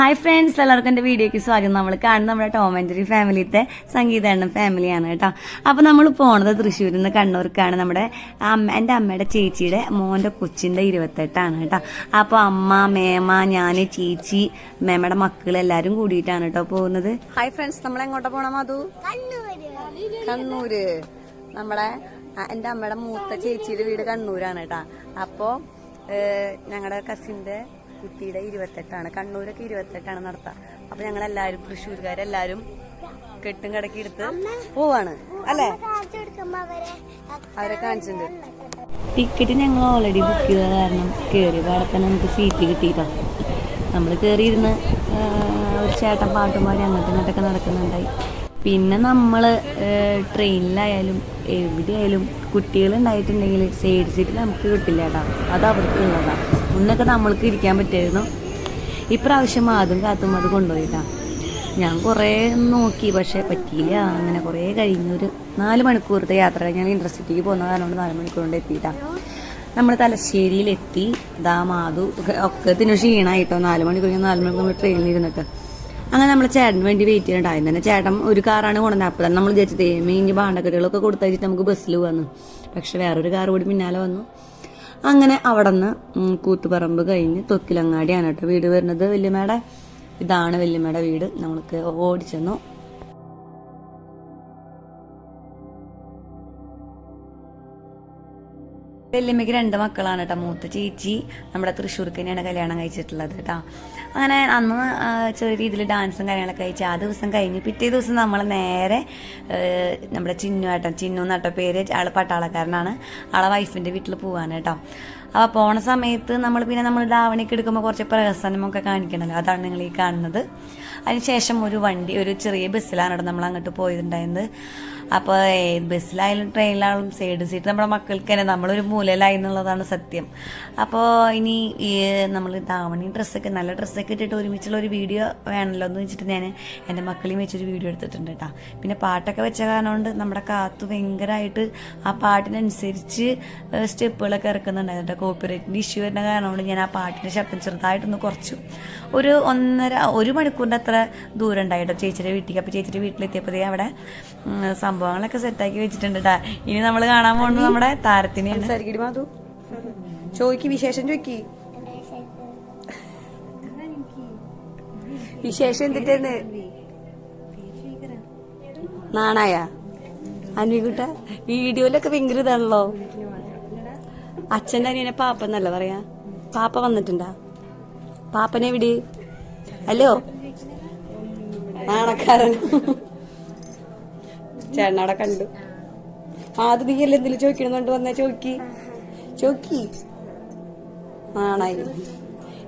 Hi friends എല്ലാവർക്കും എന്റെ വീഡിയോയ്ക്ക് സ്വാഗതം. നമ്മൾ കാണുന്ന നമ്മുടെ ടോം ആൻഡ് ജെറി ഫാമിലിത്തെ സംഗീത എണ്ണം ഫാമിലിയാണ് കേട്ടോ. അപ്പോൾ നമ്മൾ പോണത് തൃശ്ശൂരിൽ നിന്ന് കണ്ണൂർക്കാണ്. നമ്മുടെ അമ്മ എന്റെ അമ്മയുടെ ചേച്ചിയുടെ മോന്റെ കൊച്ചിന്റെ ഇരുപത്തെട്ടാണ് കേട്ടോ. അപ്പോൾ അമ്മ മേമ ഞാൻ ചേച്ചി മേമയുടെ മക്കൾ എല്ലാവരും കൂടിയിട്ടാണ് കേട്ടോ പോകുന്നത്. ഹായ് ഫ്രണ്ട്സ് നമ്മൾ എങ്ങോട്ടാ പോണം അതു കണ്ണൂര്. നമ്മുടെ എന്റെ അമ്മയുടെ മൂത്ത ചേച്ചിയുടെ വീട് കണ്ണൂരാണ് കേട്ടോ. അപ്പോൾ ഞങ്ങളുടെ കസിന്റെ കുട്ടിയുടെ ഇരുപത്തെട്ടാണ്. കണ്ണൂരൊക്കെ ഇരുപത്തെട്ടാണ് നടത്താം. അപ്പൊ ഞങ്ങൾ എല്ലാവരും തൃശ്ശൂർക്കാരെല്ലാരും കെട്ടും കടക്കി എടുത്ത് പോവാണ്. അല്ലേ? അവരെ കാണിച്ചിട്ടുണ്ട്. ടിക്കറ്റ് ഞങ്ങൾ ഓൾറെഡി ബുക്ക് ചെയ്ത കാരണം കയറി പാടെ തന്നെ നമുക്ക് സീറ്റ് കിട്ടിയിട്ടോ. നമ്മൾ കയറിയിരുന്ന് ഒരു ചേട്ടൻ പാട്ടും പാടി അങ്ങോട്ടും ഇങ്ങോട്ടൊക്കെ നടക്കുന്നുണ്ടായി. പിന്നെ നമ്മൾ ട്രെയിനിലായാലും എവിടെയായാലും കുട്ടികളുണ്ടായിട്ടുണ്ടെങ്കിൽ സൈഡ് സീറ്റ് നമുക്ക് കിട്ടില്ല കേട്ടോ. അത് അവർക്ക് ഉള്ളതാണ് മുന്നൊക്കെ നമ്മൾക്ക് ഇരിക്കാൻ പറ്റായിരുന്നു ഇപ്രാവശ്യം അതും കാത്തും അത് കൊണ്ടുപോയിട്ടാ. ഞാൻ കുറേ നോക്കി പക്ഷേ പറ്റിയില്ല. അങ്ങനെ കുറേ കഴിഞ്ഞൊരു നാല് മണിക്കൂറത്തെ യാത്ര ഞാൻ ഇന്റർസിറ്റിക്ക് പോകുന്ന കാരണം കൊണ്ട് നാല് മണിക്കൂർ കൊണ്ട് എത്തിയിട്ടാ. നമ്മൾ തലശ്ശേരിയിലെത്തി. ദാ മാധു ഒക്കെ തിന് ക്ഷീണമായിട്ടോ നാല് മണിക്കൂർ നാല് മണിക്കൂർ നമ്മൾ ട്രെയിനിൽ ഇരുന്നിട്ട്. അങ്ങനെ നമ്മൾ ചേട്ടന് വേണ്ടി വെയിറ്റ് ചെയ്യണ്ടായി തന്നെ ചേട്ടൻ ഒരു കാറാണ് കൊണ്ടുവന്നത്. അപ്പോൾ തന്നെ നമ്മൾ വിചാരിച്ചത് മീഞ്ഞ് കൊടുത്തു കൊടുത്തയച്ചിട്ട് നമുക്ക് ബസ്സിൽ വന്നു പക്ഷെ വേറൊരു കാർ കൂടി പിന്നാലെ വന്നു. അങ്ങനെ അവിടെ നിന്ന് കൂത്തുപറമ്പ് കഴിഞ്ഞ് തൊക്കിലങ്ങാടിയാണ് കേട്ടോ വീട് വരുന്നത്. വല്യമ്മയുടെ ഇതാണ് വല്യമ്മയുടെ വീട്. നമ്മൾക്ക് ഓടിച്ചെന്നു. വല്യമ്മയ്ക്ക് രണ്ട് മക്കളാണ് കേട്ടോ മൂത്ത ചേച്ചി നമ്മുടെ തൃശ്ശൂർക്ക് തന്നെയാണ് കല്യാണം കഴിച്ചിട്ടുള്ളത് കേട്ടോ അങ്ങനെ അന്ന് ചെറിയ രീതിയിൽ ഡാൻസും കാര്യങ്ങളൊക്കെ കഴിച്ച് ആ ദിവസം കഴിഞ്ഞ് പിറ്റേ ദിവസം നമ്മൾ നേരെ നമ്മുടെ ചിന്നു ഏട്ടൻ ചിന്നു എന്നട്ട പേര് ആൾ പട്ടാളക്കാരനാണ്. ആളെ വൈഫിന്റെ വീട്ടിൽ പോവാണ് കേട്ടോ അപ്പോൾ പോണ സമയത്ത് നമ്മൾ പിന്നെ നമ്മൾ ധാവണിക്ക് എടുക്കുമ്പോൾ കുറച്ച് പ്രഹസനമൊക്കെ കാണിക്കണമല്ലോ അതാണ് നിങ്ങൾ ഈ കാണുന്നത് അതിനുശേഷം ഒരു വണ്ടി ഒരു ചെറിയ ബസ്സിലാണ് നമ്മൾ അങ്ങോട്ട് പോയിട്ടുണ്ടായിരുന്നത് അപ്പോൾ ബസ്സിലായാലും ട്രെയിനിലായാലും സൈഡ് സീറ്റ് നമ്മുടെ മക്കൾക്ക് തന്നെ നമ്മളൊരു മൂലയിലായി എന്നുള്ളതാണ് സത്യം. അപ്പോൾ ഇനി നമ്മൾ ധാവണി ഡ്രസ്സൊക്കെ നല്ല ഡ്രസ്സൊക്കെ ഇട്ടിട്ട് ഒരുമിച്ചുള്ള ഒരു വീഡിയോ വേണമല്ലോ എന്ന് വെച്ചിട്ട് ഞാൻ എന്റെ മക്കളെയും വെച്ചൊരു വീഡിയോ എടുത്തിട്ടുണ്ട് കേട്ടോ പിന്നെ പാട്ടൊക്കെ വെച്ച കാരണം കൊണ്ട് നമ്മുടെ കാത്തു ഭയങ്കരമായിട്ട് ആ പാട്ടിനനുസരിച്ച് സ്റ്റെപ്പുകളൊക്കെ ഇറക്കുന്നുണ്ടായിരുന്നു കേട്ടോ കോപ്പിറൈറ്റിന്റെ ഇഷ്യൂ വരുന്ന കാരണം കൊണ്ട് ഞാൻ ആ പാട്ടിന്റെ ശബ്ദം ചെറുതായിട്ടൊന്ന് കുറച്ചു. ഒരു ഒന്നര ഒരു മണിക്കൂറിന്റെ അത്ര ദൂരം ഉണ്ടായിട്ടോ ചേച്ചിയുടെ വീട്ടിലേക്ക്. അപ്പോൾ ചേച്ചിയുടെ വീട്ടിലെത്തിയപ്പോഴേ അവിടെ സംഭവങ്ങളൊക്കെ സെറ്റാക്കി വെച്ചിട്ടുണ്ട് കേട്ടാ ഇനി നമ്മൾ കാണാൻ പോകുന്നത് നമ്മുടെ താരത്തിനെയാണ്. മാധു. ചോയ്ക്ക് വിശേഷം ചോയ്ക്ക്. വിശേഷം എന്തിട്ടെന്ന്? നാണായ? അൻവിക്കുട്ട വീഡിയോയിലൊക്കെ ഭയങ്കര ഇതാണല്ലോ. അച്ഛന്റെ അനിയനെ പാപ്പ എന്നല്ല പറയാ. പാപ്പ വന്നിട്ടുണ്ടാ? പാപ്പനെ വിടി. ഹലോ നാണക്കാരൻ. ചേട്ടനവിടെ കണ്ടു. ആദ്യം നീ അല്ലേ എന്തെങ്കിലും ചോദിക്കണമെന്നുണ്ട് വന്നേ? ചോക്കി ചോക്കി ആണായി.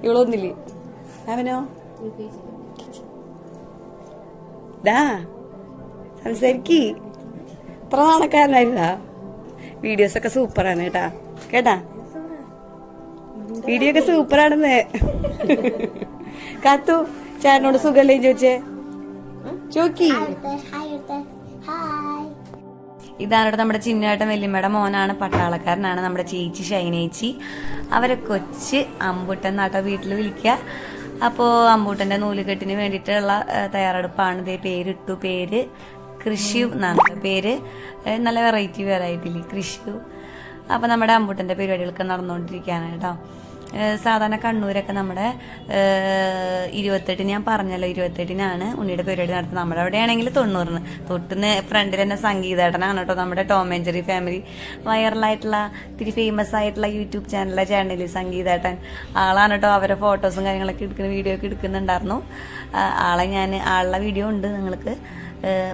ഇവളൊന്നില്ലേ അവനോ? ദാ സംസാരിക്കി. ഇത്ര നാണക്കാരനായിരുന്നാ? വീഡിയോസ് ഒക്കെ സൂപ്പറാണ് കേട്ടാ. കേട്ടാ? വീഡിയോ ഒക്കെ സൂപ്പറാണെന്ന്. കാത്തു. ചേട്ടനോട് സുഖല്ലേ ചോദിച്ചേ? ചോക്കി ഇതാണ് ഇവിടെ നമ്മുടെ ചിന്നേട്ടൻ വല്യമ്മയുടെ മോനാണ് പട്ടാളക്കാരനാണ് നമ്മുടെ ചേച്ചി ഷൈനേച്ചി അവരെ കൊച്ച് അമ്പൂട്ടൻ നാട്ടോ വീട്ടിൽ വിളിക്കുക. അപ്പോൾ അമ്പൂട്ടന്റെ നൂലുകെട്ടിന് വേണ്ടിയിട്ടുള്ള തയ്യാറെടുപ്പാണ്. ഇതേ പേരിട്ടു പേര്. കൃഷി എന്നാണ് പേര്. നല്ല വെറൈറ്റി വെറൈറ്റിയിൽ കൃഷി അപ്പോൾ നമ്മുടെ അമ്പൂട്ടന്റെ പരിപാടികളൊക്കെ നടന്നുകൊണ്ടിരിക്കുകയാണ് കേട്ടോ. സാധാരണ കണ്ണൂരൊക്കെ നമ്മുടെ ഇരുപത്തെട്ടിന് ഞാൻ പറഞ്ഞല്ലോ ഇരുപത്തെട്ടിനാണ് ഉണ്ണിയുടെ പരിപാടി നടത്തുന്നത്. നമ്മുടെ അവിടെ ആണെങ്കിൽ തൊണ്ണൂറിന് തൊട്ടുന്ന് ഫ്രണ്ടിൽ തന്നെ സംഗീതേട്ടനാണ് കേട്ടോ നമ്മുടെ ടോം ആൻഡ് ജെറി ഫാമിലി വൈറലായിട്ടുള്ള ഇത്തിരി ഫേമസ് ആയിട്ടുള്ള യൂട്യൂബ് ചാനലിലെ ചാനലിൽ സംഗീതേട്ടൻ ആളാണ് കേട്ടോ. അവരെ ഫോട്ടോസും കാര്യങ്ങളൊക്കെ എടുക്കുന്ന വീഡിയോ ഒക്കെ എടുക്കുന്നുണ്ടായിരുന്നു. ആളെ ഞാൻ ആളുടെ വീഡിയോ ഉണ്ട് നിങ്ങൾക്ക്.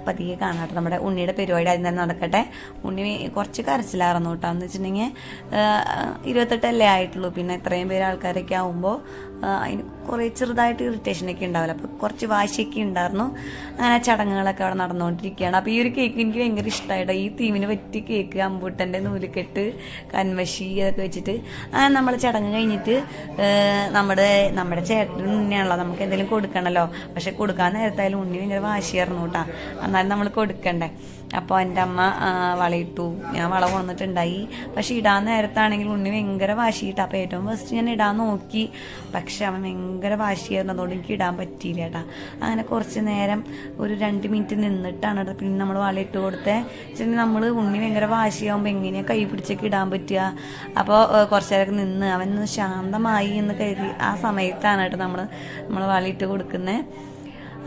പതിയെ കാണാട്ടെ നമ്മുടെ ഉണ്ണിയുടെ പരിപാടി ആദ്യം തന്നെ നടക്കട്ടെ. ഉണ്ണി കുറച്ച് കരച്ചിലായിരുന്നു കേട്ടോ. എന്ന് വെച്ചിട്ടുണ്ടെങ്കിൽ ഇരുപത്തെട്ടല്ലേ ആയിട്ടുള്ളൂ. പിന്നെ ഇത്രയും പേര് ആൾക്കാരൊക്കെ ആവുമ്പോൾ അതിന് കുറേ ചെറുതായിട്ട് ഇറിറ്റേഷനൊക്കെ ഉണ്ടാവില്ല. അപ്പോൾ കുറച്ച് വാശിയൊക്കെ ഉണ്ടായിരുന്നു. അങ്ങനെ ചടങ്ങുകളൊക്കെ അവിടെ നടന്നുകൊണ്ടിരിക്കുകയാണ്. അപ്പോൾ ഈ ഒരു കേക്ക് എനിക്ക് ഭയങ്കര ഇഷ്ടമായിട്ടോ ഈ തീമിന് പറ്റിയ കേക്ക് അമ്പൂട്ടന്റെ നൂലുകെട്ട് കന്മഷി അതൊക്കെ വെച്ചിട്ട്. അങ്ങനെ നമ്മൾ ചടങ്ങ് കഴിഞ്ഞിട്ട് നമ്മുടെ നമ്മുടെ ചേട്ടൻ ഉണ്ണിയാണല്ലോ നമുക്ക് എന്തെങ്കിലും കൊടുക്കണമല്ലോ പക്ഷെ കൊടുക്കാൻ നേരത്തായാലും ഉണ്ണി ഭയങ്കര വാശിയായിരുന്നു കേട്ടോ. എന്നാലും നമ്മൾ കൊടുക്കണ്ടേ. അപ്പോൾ എന്റെ അമ്മ വളയിട്ടു. ഞാൻ വള കൊന്നിട്ടുണ്ടായി പക്ഷെ ഇടാൻ നേരത്താണെങ്കിൽ ഉണ്ണി ഭയങ്കര വാശിയിട്ട്. അപ്പോൾ ഏറ്റവും ഫസ്റ്റ് ഞാൻ ഇടാൻ നോക്കി. പക്ഷെ അവൻ ഭയങ്കര വാശിയായിരുന്നു. അതുകൊണ്ട് എനിക്ക് ഇടാൻ പറ്റിയില്ല കേട്ടാ. അങ്ങനെ കുറച്ച് നേരം ഒരു രണ്ട് മിനിറ്റ് നിന്നിട്ടാണ് പിന്നെ നമ്മൾ വളയിട്ട് കൊടുത്തേ. പിന്നെ നമ്മൾ ഉണ്ണി ഭയങ്കര വാശിയാകുമ്പോൾ എങ്ങനെയാണ് കൈ പിടിച്ചൊക്കെ ഇടാൻ പറ്റുക? അപ്പോൾ കുറച്ച് നേരം നിന്ന് അവൻ ശാന്തമായി എന്ന് കരുതി ആ സമയത്താണ് കേട്ടോ നമ്മൾ നമ്മൾ വളയിട്ട് കൊടുക്കുന്നത്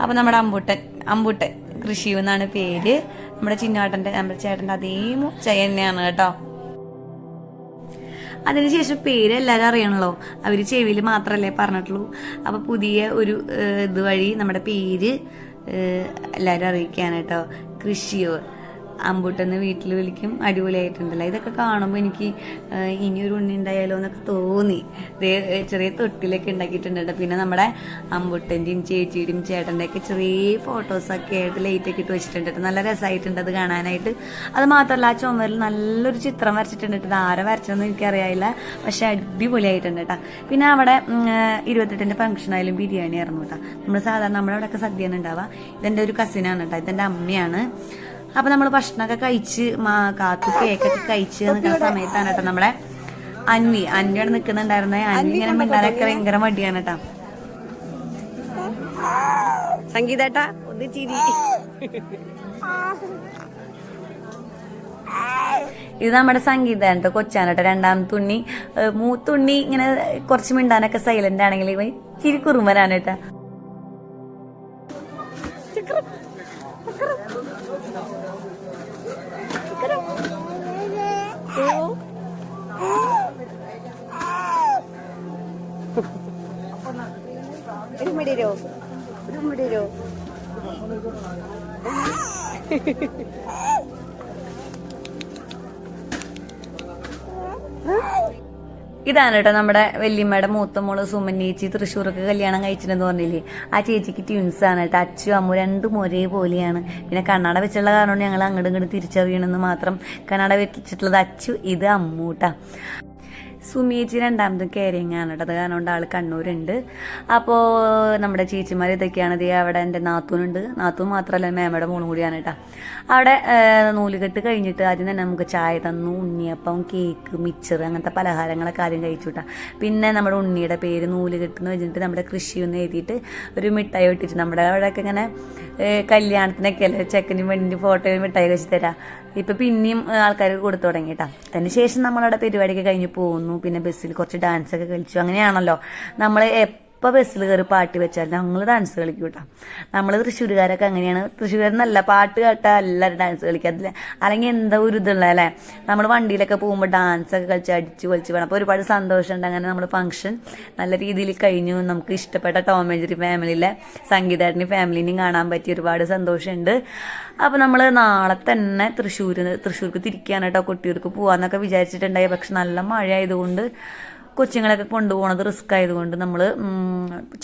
അപ്പോൾ നമ്മുടെ അമ്പൂട്ടൻ അമ്പൂട്ടൻ കൃഷി എന്നാണ് പേര്. നമ്മുടെ ചിന്നാട്ടന്റെ നമ്മുടെ ചേട്ടന്റെ അതേ മുച്ച തന്നെയാണ് കേട്ടോ. അതിനുശേഷം പേര് എല്ലാവരും അറിയണല്ലോ. അവർ ചെവിയിൽ മാത്രമല്ലേ പറഞ്ഞിട്ടുള്ളൂ. അപ്പോൾ പുതിയ ഒരു ഇതുവഴി ഇത് വഴി നമ്മുടെ പേര് എല്ലാവരും അറിയിക്കാനായിട്ടോ. കൃഷിയോ അമ്പൂട്ടെന്ന് വീട്ടിൽ വിളിക്കും. അടിപൊളിയായിട്ടുണ്ടല്ലോ. ഇതൊക്കെ കാണുമ്പോൾ എനിക്ക് ഇനിയൊരു ഉണ്ണി ഉണ്ടായാലോ എന്നൊക്കെ തോന്നി. ചെറിയ തൊട്ടിലൊക്കെ ഉണ്ടാക്കിയിട്ടുണ്ട് പിന്നെ നമ്മുടെ അമ്പൂട്ടന്റെയും ചേച്ചിയുടെയും ചേട്ടന്റെ ഒക്കെ ചെറിയ ഫോട്ടോസൊക്കെ ആയിട്ട് ലൈറ്റൊക്കെ ഇട്ട് വെച്ചിട്ടുണ്ട്. നല്ല രസമായിട്ടുണ്ട് അത് കാണാനായിട്ട്. അത് മാത്രമല്ല ആ ചുമരിൽ നല്ലൊരു ചിത്രം വരച്ചിട്ടുണ്ട്. ഇത് ആരെ വരച്ചതെന്ന് എനിക്കറിയായില്ല പക്ഷെ അടിപൊളിയായിട്ടുണ്ട് കേട്ടോ. പിന്നെ അവിടെ ഇരുപത്തെട്ടിന്റെ ഫംഗ്ഷൻ ആയാലും ബിരിയാണി ആയിരുന്നു കേട്ടോ. നമ്മൾ സാധാരണ നമ്മുടെ അവിടെയൊക്കെ സദ്യയാണ് ഉണ്ടാവുക. ഇതെന്റെ ഒരു കസിനാണ് കേട്ടോ. ഇതെന്റെ അമ്മയാണ്. അപ്പൊ നമ്മൾ ഭക്ഷണമൊക്കെ കഴിച്ച് കാത്തു കേക്കൊക്കെ കഴിച്ച് നിൽക്കുന്ന സമയത്താണ് കേട്ടോ നമ്മളെ അന്വി അവിടെ നിൽക്കുന്നുണ്ടായിരുന്നെ അന്വി ഇങ്ങനെ മിണ്ടാനൊക്കെ ഭയങ്കര മടിയാണ് കേട്ടോ. സംഗീതേട്ടാ ഒന്ന് ചിരി. ഇത് നമ്മുടെ സംഗീതമാണ് കേട്ടോ കൊച്ചാണ് രണ്ടാമത്തെ തുണ്ണി. മൂത്തുണ്ണി ഇങ്ങനെ കുറച്ച് മിണ്ടാനൊക്കെ സൈലന്റ് ആണെങ്കിൽ ചിരി കുറുമ്പനാണ് കേട്ടോ. ഇതാണ് കേട്ടോ നമ്മുടെ വല്യമ്മയുടെ മൂത്ത മോൾ സുമൻ ചേച്ചി തൃശ്ശൂർക്ക് കല്യാണം കഴിച്ചിട്ടുണ്ടെന്ന് പറഞ്ഞില്ലേ. ആ ചേച്ചിക്ക് ട്വിൻസ് ആണ് കേട്ടോ. അച്ചു അമ്മ രണ്ടും ഒരേപോലെയാണ്. പിന്നെ കണ്ണട വെച്ചുള്ള കാരണം ഞങ്ങൾ അങ്ങോട്ടും ഇങ്ങോട്ടും തിരിച്ചറിയണമെന്ന് മാത്രം കണ്ണട വെച്ചിട്ടുള്ളത് അച്ചു ഇത് അമ്മൂട്ടാ. സുമിയേച്ചി രണ്ടാമതും കെയറിങ് ആണ് കേട്ടോ. അത് കാരണം കൊണ്ട് ആൾ കണ്ണൂരുണ്ട്. അപ്പോൾ നമ്മുടെ ചേച്ചിമാർ ഇതൊക്കെയാണ്. ഇത് അവിടെ എന്റെ നാത്തൂനുണ്ട്. നാത്തൂൻ മാത്രമല്ല മേമയുടെ മോളും കൂടിയാണ് കേട്ടോ. അവിടെ നൂലുകെട്ട് കഴിഞ്ഞിട്ട് ആദ്യം തന്നെ നമുക്ക് ചായ തന്നു. ഉണ്ണിയപ്പം കേക്ക് മിച്ചർ അങ്ങനത്തെ പലഹാരങ്ങളൊക്കെ ആദ്യം കഴിച്ചു കേട്ടോ. പിന്നെ നമ്മുടെ ഉണ്ണിയുടെ പേര് നൂലുകെട്ട് എന്ന് വെച്ചിട്ട് നമ്മുടെ കൃഷി ഒന്ന് എഴുതിയിട്ട് ഒരു മിഠായി ഇട്ടിട്ട് നമ്മുടെ അവിടെയൊക്കെ ഇങ്ങനെ കല്യാണത്തിനൊക്കെ അല്ലേ ചെക്കനും പെണ്ണിന്റെ ഫോട്ടോയും മിഠായി വെച്ച് തരാം. ഇപ്പൊ പിന്നെയും ആൾക്കാർക്ക് കൊടുത്തു തുടങ്ങി കേട്ടോ അതിനുശേഷം നമ്മളവിടെ പരിപാടിയൊക്കെ കഴിഞ്ഞ് പോകുന്നു. പിന്നെ ബസ്സിൽ കുറച്ച് ഡാൻസ് ഒക്കെ കളിച്ചു. അങ്ങനെയാണല്ലോ. നമ്മൾ എപ്പോൾ ബസ്സിൽ കയറി പാട്ട് വെച്ചാൽ ഞങ്ങൾ ഡാൻസ് കളിക്കും കേട്ടോ നമ്മൾ തൃശ്ശൂരുകാരൊക്കെ അങ്ങനെയാണ്. തൃശ്ശൂർന്നല്ല പാട്ട് കേട്ടാൽ എല്ലാവരും ഡാൻസ് കളിക്കുക അതിൽ അല്ലെങ്കിൽ എന്താ ഒരു ഇതുള്ള അല്ലേ? നമ്മൾ വണ്ടിയിലൊക്കെ പോകുമ്പോൾ ഡാൻസ് ഒക്കെ കളിച്ച് അടിച്ച് കളിച്ച് വേണം. അപ്പോൾ ഒരുപാട് സന്തോഷമുണ്ട് അങ്ങനെ നമ്മൾ ഫംഗ്ഷൻ നല്ല രീതിയിൽ കഴിഞ്ഞു. നമുക്ക് ഇഷ്ടപ്പെട്ട ടോം ഫാമിലിയിലെ സംഗീതേട്ടന്റെ ഫാമിലിനെയും കാണാൻ പറ്റി ഒരുപാട് സന്തോഷമുണ്ട്. അപ്പോൾ നമ്മൾ നാളെ തന്നെ തൃശ്ശൂർ തൃശ്ശൂർക്ക് തിരിക്കാനായിട്ടോ കേട്ടോ കൊട്ടിയൂർക്ക് പോകാമെന്നൊക്കെ വിചാരിച്ചിട്ടുണ്ടായി. പക്ഷെ നല്ല മഴ ആയതുകൊണ്ട് കൊച്ചുങ്ങളൊക്കെ കൊണ്ടുപോകുന്നത് റിസ്ക് ആയതുകൊണ്ട് നമ്മൾ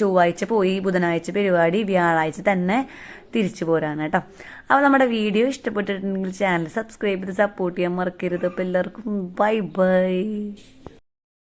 ചൊവ്വാഴ്ച പോയി ബുധനാഴ്ച പരിപാടി വ്യാഴാഴ്ച തന്നെ തിരിച്ചു പോരാണ് കേട്ടോ. അപ്പോൾ നമ്മുടെ വീഡിയോ ഇഷ്ടപ്പെട്ടിട്ടുണ്ടെങ്കിൽ ചാനൽ സബ്സ്ക്രൈബ് ചെയ്ത് സപ്പോർട്ട് ചെയ്യാൻ മറക്കരുത്. അപ്പോൾ എല്ലാവർക്കും ബൈ ബൈ